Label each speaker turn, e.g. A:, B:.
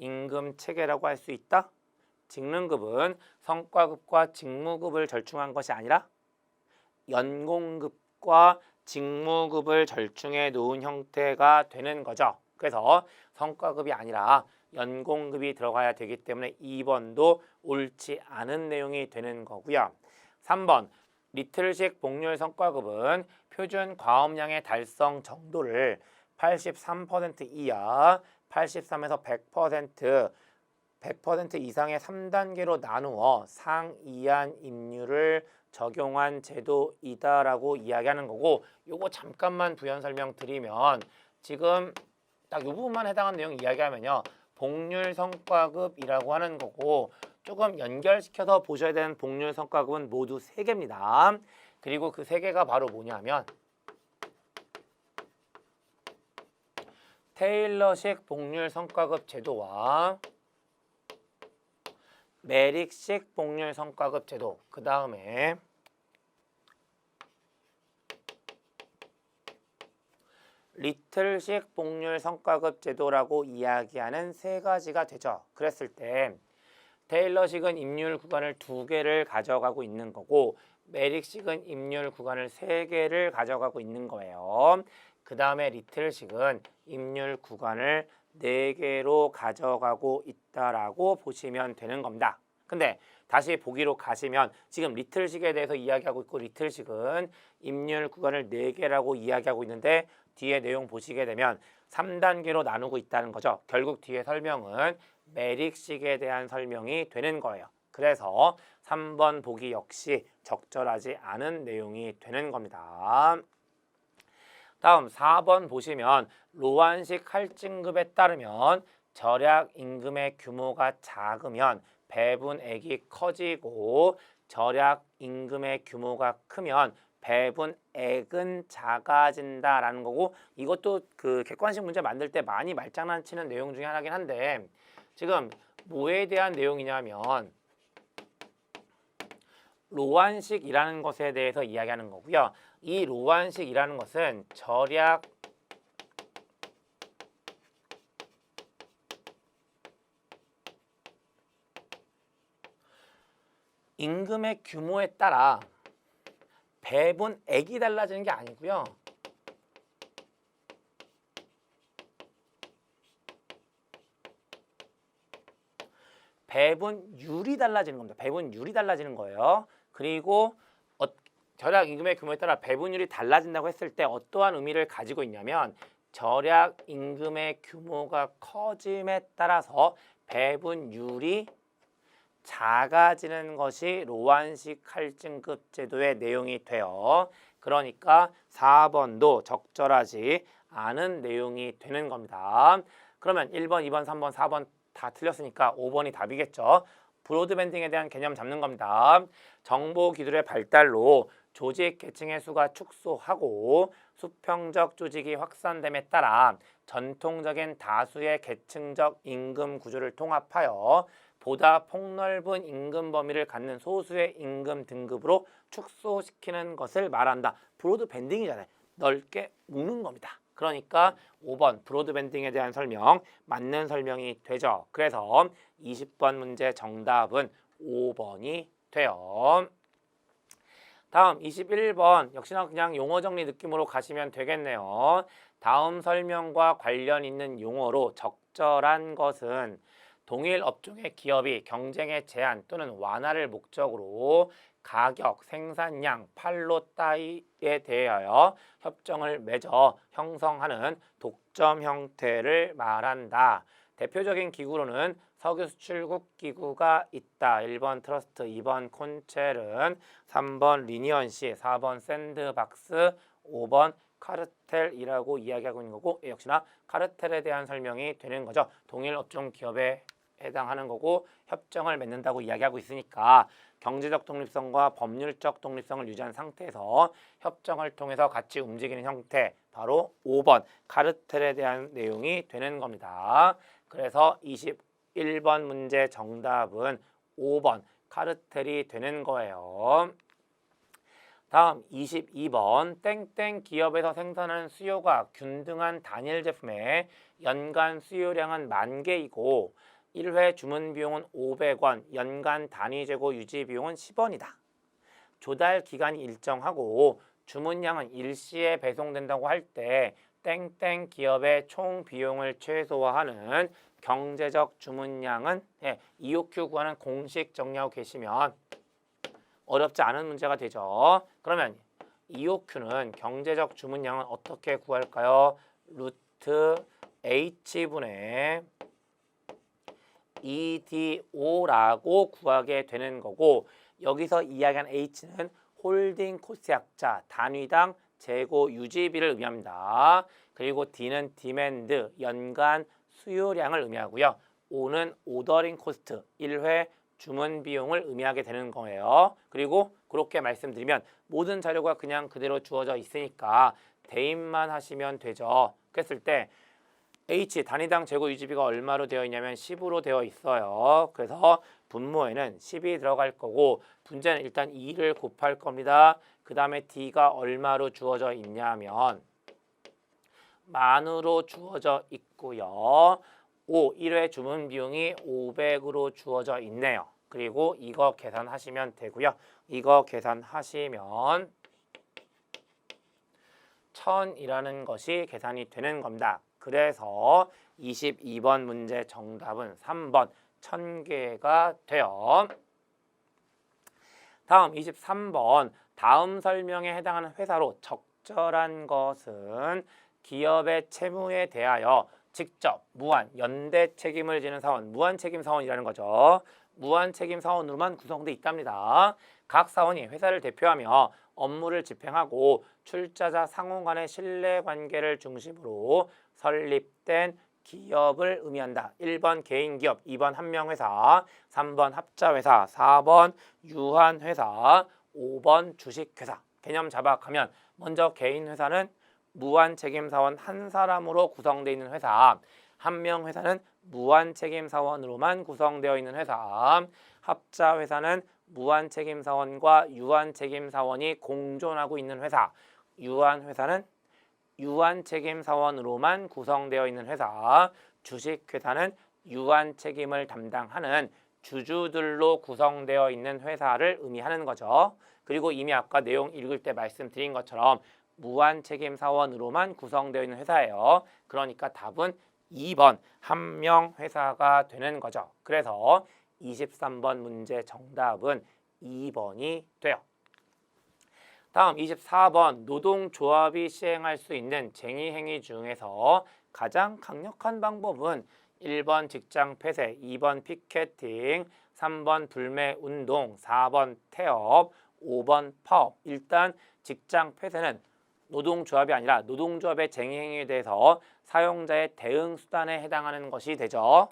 A: 임금 체계라고 할 수 있다. 직능급은 성과급과 직무급을 절충한 것이 아니라 연공급과 직무급을 절충해 놓은 형태가 되는 거죠. 그래서 성과급이 아니라 연공급이 들어가야 되기 때문에 2번도 옳지 않은 내용이 되는 거고요. 3번 리틀식 복률 성과급은 표준 과업량의 달성 정도를 83% 이하, 83에서 100%, 100% 이상의 3단계로 나누어 상이한 임률을 적용한 제도이다라고 이야기하는 거고 요거 잠깐만 부연 설명 드리면 지금 딱이 부분만 해당하는 내용 이야기하면요. 복률 성과급이라고 하는 거고 조금 연결시켜서 보셔야 되는 복률 성과급은 모두 세 개입니다. 그리고 그 세 개가 바로 뭐냐면 테일러식 복률 성과급 제도와 메릭식 복률 성과급 제도 그 다음에 리틀식 복률 성과급 제도라고 이야기하는 세 가지가 되죠. 그랬을 때 테일러식은 임률 구간을 두 개를 가져가고 있는 거고 메릭식은 임률 구간을 세 개를 가져가고 있는 거예요. 그 다음에 리틀식은 임률 구간을 네 개로 가져가고 있다라고 보시면 되는 겁니다. 근데 다시 보기로 가시면 지금 리틀식에 대해서 이야기하고 있고 리틀식은 임률 구간을 네 개라고 이야기하고 있는데 뒤에 내용 보시게 되면 3단계로 나누고 있다는 거죠. 결국 뒤에 설명은 메릭식에 대한 설명이 되는 거예요. 그래서 3번 보기 역시 적절하지 않은 내용이 되는 겁니다. 다음 4번 보시면 로안식 할증급에 따르면 절약 임금의 규모가 작으면 배분액이 커지고 절약 임금의 규모가 크면 배분액은 작아진다라는 거고 이것도 그 객관식 문제 만들 때 많이 말장난치는 내용 중에 하나긴 한데 지금 뭐에 대한 내용이냐면 로안식이라는 것에 대해서 이야기하는 거고요. 이 로안식이라는 것은 절약 임금의 규모에 따라 배분액이 달라지는 게 아니고요. 배분율이 달라지는 겁니다. 배분율이 달라지는 거예요. 그리고 어, 절약 임금의 규모에 따라 배분율이 달라진다고 했을 때 어떠한 의미를 가지고 있냐면 절약 임금의 규모가 커짐에 따라서 배분율이 작아지는 것이 로안식 할증급 제도의 내용이 돼요. 그러니까 4번도 적절하지 않은 내용이 되는 겁니다. 그러면 1번, 2번, 3번, 4번 다 틀렸으니까 5번이 답이겠죠. 브로드밴딩에 대한 개념 잡는 겁니다. 정보 기술의 발달로 조직 계층의 수가 축소하고 수평적 조직이 확산됨에 따라 전통적인 다수의 계층적 임금 구조를 통합하여 보다 폭넓은 임금 범위를 갖는 소수의 임금 등급으로 축소시키는 것을 말한다. 브로드 밴딩이잖아요. 넓게 묶는 겁니다. 그러니까 5번 브로드 밴딩에 대한 설명 맞는 설명이 되죠. 그래서 20번 문제 정답은 5번이 돼요. 다음 21번 역시나 그냥 용어 정리 느낌으로 가시면 되겠네요. 다음 설명과 관련 있는 용어로 적절한 것은 동일 업종의 기업이 경쟁의 제한 또는 완화를 목적으로 가격, 생산량, 판로 따위에 대하여 협정을 맺어 형성하는 독점 형태를 말한다. 대표적인 기구로는 석유 수출국 기구가 있다. 1번 트러스트, 2번 콘첼은, 3번 리니언시, 4번 샌드박스, 5번 카르텔이라고 이야기하고 있는 거고 역시나 카르텔에 대한 설명이 되는 거죠. 동일 업종 기업에 해당하는 거고 협정을 맺는다고 이야기하고 있으니까 경제적 독립성과 법률적 독립성을 유지한 상태에서 협정을 통해서 같이 움직이는 형태 바로 5번 카르텔에 대한 내용이 되는 겁니다. 그래서 21번 문제 정답은 5번 카르텔이 되는 거예요. 다음 22번 땡땡 기업에서 생산하는 수요가 균등한 단일 제품의 연간 수요량은 만 개이고 1회 주문 비용은 500원, 연간 단위 재고 유지 비용은 10원이다. 조달 기간이 일정하고 주문량은 일시에 배송된다고 할 때 땡땡 기업의 총 비용을 최소화하는 경제적 주문량은 예, EOQ 구하는 공식 정리하고 계시면 어렵지 않은 문제가 되죠. 그러면 EOQ는 경제적 주문량은 어떻게 구할까요? 루트 H분의 EDO라고 구하게 되는 거고 여기서 이야기한 H는 홀딩 코스트 약자 단위당 재고 유지비를 의미합니다. 그리고 D는 디맨드 연간 수요량을 의미하고요. O는 오더링 코스트 1회 주문 비용을 의미하게 되는 거예요. 그리고 그렇게 말씀드리면 모든 자료가 그냥 그대로 주어져 있으니까 대입만 하시면 되죠. 그랬을 때 H 단위당 재고 유지비가 얼마로 되어 있냐면 10으로 되어 있어요. 그래서 분모에는 10이 들어갈 거고 분자는 일단 2를 곱할 겁니다. 그 다음에 D가 얼마로 주어져 있냐면 만으로 주어져 있고요. 5, 1회 주문 비용이 500으로 주어져 있네요. 그리고 이거 계산하시면 되고요. 이거 계산하시면 1000이라는 것이 계산이 되는 겁니다. 그래서 22번 문제 정답은 3번 1000개가 돼요. 다음 23번 다음 설명에 해당하는 회사로 적절한 것은 기업의 채무에 대하여 직접 무한 연대 책임을 지는 사원 무한 책임 사원이라는 거죠. 무한 책임 사원으로만 구성돼 있답니다. 각 사원이 회사를 대표하며 업무를 집행하고 출자자 상호 간의 신뢰 관계를 중심으로 설립된 기업을 의미한다. 1번 개인 기업, 2번 한명 회사, 3번 합자 회사, 4번 유한 회사, 5번 주식 회사. 개념 자박하면 먼저 개인 회사는 무한 책임 사원 한 사람으로 구성되어 있는 회사. 한 명 회사는 무한 책임 사원으로만 구성되어 있는 회사. 합자 회사는 무한 책임 사원과 유한 책임 사원이 공존하고 있는 회사. 유한 회사는 유한 책임 사원으로만 구성되어 있는 회사. 주식 회사는 유한 책임을 담당하는 주주들로 구성되어 있는 회사를 의미하는 거죠. 그리고 이미 아까 내용 읽을 때 말씀드린 것처럼 무한 책임 사원으로만 구성되어 있는 회사예요. 그러니까 답은 2번 한 명 회사가 되는 거죠. 그래서 23번 문제 정답은 2번이 돼요. 다음 24번 노동조합이 시행할 수 있는 쟁의 행위 중에서 가장 강력한 방법은 1번 직장 폐쇄, 2번 피켓팅, 3번 불매 운동, 4번 태업, 5번 파업. 일단 직장 폐쇄는 노동조합이 아니라 노동조합의 쟁의 행위에 대해서 사용자의 대응 수단에 해당하는 것이 되죠.